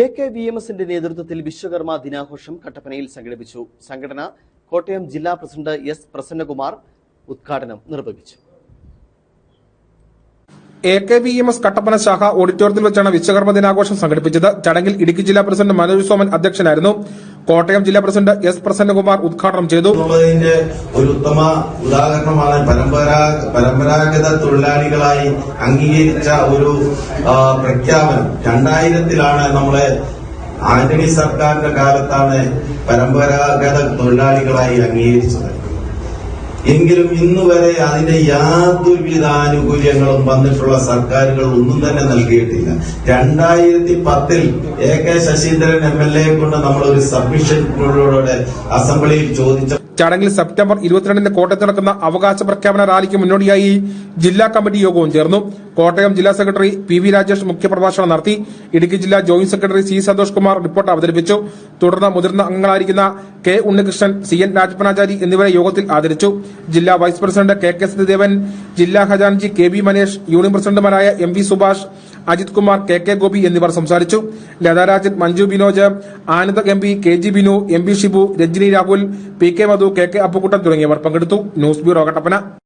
A K V M എസിന്റെ നേതൃത്വത്തിൽ വിശ്വകർമ്മ ദിനാഘോഷം കട്ടപ്പനയിൽ സംഘടിപ്പിച്ചു. സംഘടന കോട്ടയം ജില്ലാ പ്രസിഡന്റ് എസ് പ്രസന്നകുമാർ ഉദ്ഘാടനം നിർവഹിച്ചു. A K V M S Kattappana ശാഖ ഓഡിറ്റോറിയത്തിൽ വെച്ചാണ് വിശ്വകർമ്മ ദിനാഘോഷം സംഘടിപ്പിച്ചത്. ചടങ്ങിൽ ഇടുക്കി ജില്ലാ പ്രസിഡന്റ് മനോജ് സോമൻ അധ്യക്ഷനായിരുന്നു. കോട്ടയം ജില്ലാ പ്രസിഡന്റ് എസ് പ്രസന്നകുമാർ ഉദ്ഘാടനം ചെയ്തു. ഒരു ഉത്തമ ഉദാഹരണമാണ് പരമ്പരാ പരമ്പരാഗത തൊഴിലാളികളായി അംഗീകരിച്ച ഒരു പ്രഖ്യാപനം. രണ്ടായിരത്തിലാണ് നമ്മളെ ആന്റണി സർക്കാരിന്റെ കാലത്താണ് പരമ്പരാഗത തൊഴിലാളികളായി അംഗീകരിച്ചത്. എങ്കിലും ഇന്ന് വരെ അതിന്റെ യാതൊരുവിധ ആനുകൂല്യങ്ങളും വന്നിട്ടുള്ള സർക്കാരുകൾ ഒന്നും തന്നെ നൽകിയിട്ടില്ല. രണ്ടായിരത്തി പത്തിൽ A K Saseendran M L A കൊണ്ട് നമ്മൾ ഒരു സബ്മിഷൻ അസംബ്ലിയിൽ ചോദിച്ച ചടങ്ങിൽ സെപ്റ്റംബർ ഇരുപത്തിരണ്ടിന് കോട്ടയത്ത് നടക്കുന്ന അവകാശ പ്രഖ്യാപന റാലിക്ക് മുന്നോടിയായി ജില്ലാ കമ്മിറ്റി യോഗവും ചേർന്നു. കോട്ടയം ജില്ലാ സെക്രട്ടറി പി വി രാജേഷ് മുഖ്യപ്രഭാഷണം നടത്തി. ഇടുക്കി ജില്ലാ joint secretary C Santhosh Kumar report അവതരിപ്പിച്ചു. തുടർന്ന് മുതിർന്ന അംഗങ്ങളായിരിക്കുന്ന K Unnikrishnan C N Rajappanachari എന്നിവരെ യോഗത്തിൽ ആദരിച്ചു. ജില്ലാ vice president K K Sathyadevan ജില്ലാ ഖജാൻജി കെ വി മനേഷ് യൂണിയൻ പ്രസിഡന്റുമാരായ M V Subhash Ajith Kumar K K Gopi എന്നിവർ സംസാരിച്ചു. Latharajan Manju Binoj Ananda M P K G Binu M B Shibu Rajani Rahul P K Madhu K K Appukuttan തുടങ്ങിയവർ പങ്കെടുത്തു. News bureau Kattappana.